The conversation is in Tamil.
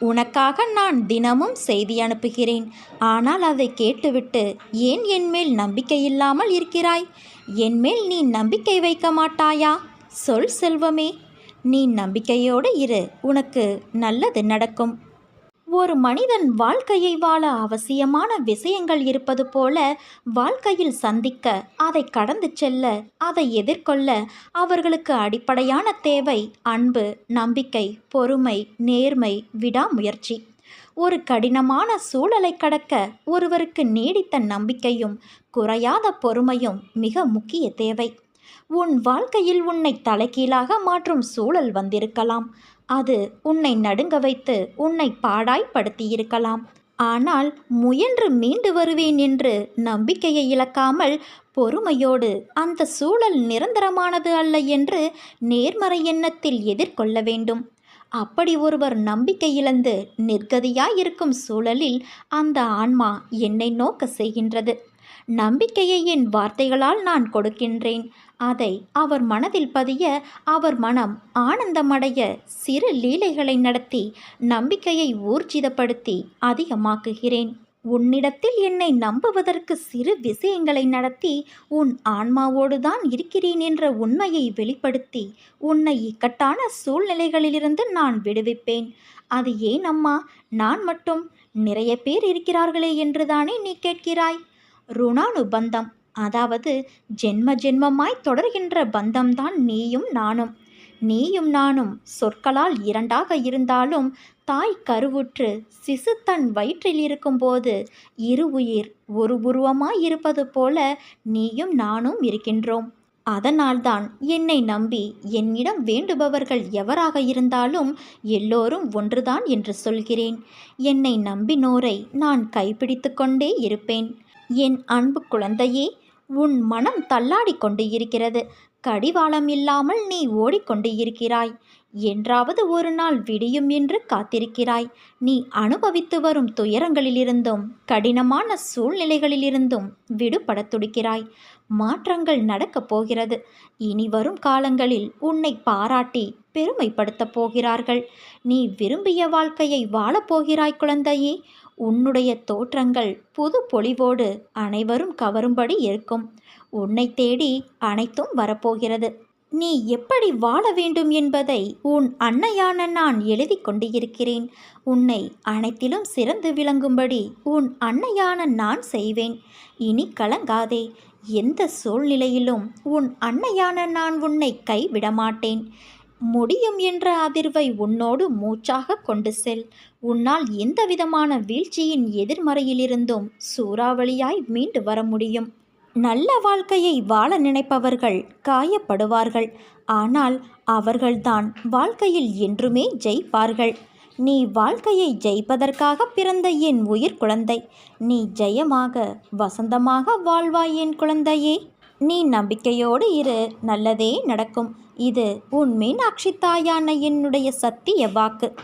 உனக்காக நான் தினமும் செய்தி அனுப்புகிறேன். ஆனால் அதை கேட்டுவிட்டு ஏன் என்மேல் நம்பிக்கை இல்லாமல் இருக்கிறாய்? என்மேல் நீ நம்பிக்கை வைக்க மாட்டாயா? சொல் செல்வமே. நீ நம்பிக்கையோடு இரு உனக்கு நல்லது நடக்கும். ஒரு மனிதன் வாழ்க்கையை வாழ அவசியமான விஷயங்கள் இருப்பது போல வாழ்க்கையில் சந்திக்க அதை கடந்து செல்ல அதை எதிர்கொள்ள அவர்களுக்கு அடிப்படையான தேவை அன்பு நம்பிக்கை பொறுமை நேர்மை விடாமுயற்சி. ஒரு கடினமான சூழலை கடக்க ஒருவருக்கு நீடித்த நம்பிக்கையும் குறையாத பொறுமையும் மிக முக்கிய தேவை. உன் வாழ்க்கையில் உன்னை தலைகீழாக மாற்றும் சூழல் வந்திருக்கலாம். அது உன்னை நடுங்க வைத்து உன்னை பாடாய்ப்படுத்தியிருக்கலாம். ஆனால் முயன்று மீண்டு வருவேன் என்று நம்பிக்கையை இழக்காமல் பொறுமையோடு அந்த சூழல் நிரந்தரமானது அல்ல என்று நேர்மறை எண்ணத்தில் எதிர்கொள்ள வேண்டும். அப்படி ஒருவர் நம்பிக்கை இழந்து நிர்கதியாயிருக்கும் சூழலில் அந்த ஆன்மா என்னை நோக்க செய்கின்றது. நம்பிக்கையை என் வார்த்தைகளால் நான் கொடுக்கின்றேன். அதை அவர் மனதில் பதிய அவர் மனம் ஆனந்தமடைய சிறு லீலைகளை நடத்தி நம்பிக்கையை ஊர்ஜிதப்படுத்தி அதிகமாக்குகிறேன். உன்னிடத்தில் என்னை நம்புவதற்கு சிறு விஷயங்களை நடத்தி உன் ஆன்மாவோடு தான் இருக்கிறேன் என்ற உண்மையை வெளிப்படுத்தி உன்னை இக்கட்டான சூழ்நிலைகளிலிருந்து நான் விடுவிப்பேன். அது ஏன் அம்மா? நான் மட்டும் நிறைய பேர் இருக்கிறார்களே என்றுதானே நீ கேட்கிறாய்? ருணானுபந்தம். அதாவது ஜென்ம ஜென்மமாய் தொடர்கின்ற பந்தம்தான் நீயும் நானும். நீயும் நானும் சொற்களால் இரண்டாக இருந்தாலும் தாய் கருவுற்று சிசு தன் வயிற்றில் இருக்கும்போது இரு உயிர் ஒரு உருவமாய் இருப்பது போல நீயும் நானும் இருக்கின்றோம். அதனால்தான் என்னை நம்பி என்னிடம் வேண்டுபவர்கள் எவராக இருந்தாலும் எல்லோரும் ஒன்றுதான் என்று சொல்கிறேன். என்னை நம்பினோரை நான் கைப்பிடித்து கொண்டே இருப்பேன். என் அன்பு குழந்தையே உன் மனம் தள்ளாடி கொண்டு இருக்கிறது. கடிவாளம் இல்லாமல் நீ ஓடிக்கொண்டு இருக்கிறாய். என்றாவது ஒரு நாள் விடியும் என்று காத்திருக்கிறாய். நீ அனுபவித்து வரும் துயரங்களிலிருந்தும் கடினமான சூழ்நிலைகளிலிருந்தும் விடுபடத் துடிக்கிறாய். மாற்றங்கள் நடக்கப் போகிறது. இனி வரும் காலங்களில் உன்னை பாராட்டி பெருமைப்படுத்தப் போகிறார்கள். நீ விரும்பிய வாழ்க்கையை வாழப்போகிறாய் குழந்தையே. உன்னுடைய தோற்றங்கள் புது பொலிவோடு அனைவரும் கவரும்படி இருக்கும். உன்னை தேடி அனைத்தும் வரப்போகிறது. நீ எப்படி வாழ வேண்டும் என்பதை உன் அன்னையான நான் எழுதி கொண்டிருக்கிறேன். உன்னை அனைத்திலும் சிறந்து விளங்கும்படி உன் அன்னையான நான் செய்வேன். இனி கலங்காதே. எந்த சூழ்நிலையிலும் உன் அன்னையான நான் உன்னை கைவிட மாட்டேன் முடியும் என்ற அதிர்வை உன்னோடு மூச்சாக கொண்டு செல். உன்னால் எந்த விதமான வீழ்ச்சியின் எதிர்மறையிலிருந்தும் சூறாவளியாய் மீண்டு வர முடியும். நல்ல வாழ்க்கையை வாழ நினைப்பவர்கள் காயப்படுவார்கள். ஆனால் அவர்கள்தான் வாழ்க்கையில் என்றுமே ஜெயிப்பார்கள். நீ வாழ்க்கையை ஜெயிப்பதற்காக பிறந்த என் உயிர் குழந்தை. நீ ஜெயமாக வசந்தமாக வாழ்வாய் என் குழந்தையே. நீ நம்பிக்கையோடு இரு நல்லதே நடக்கும். இது உன் மீனாட்சி தாயான என்னுடைய சத்திய வாக்கு.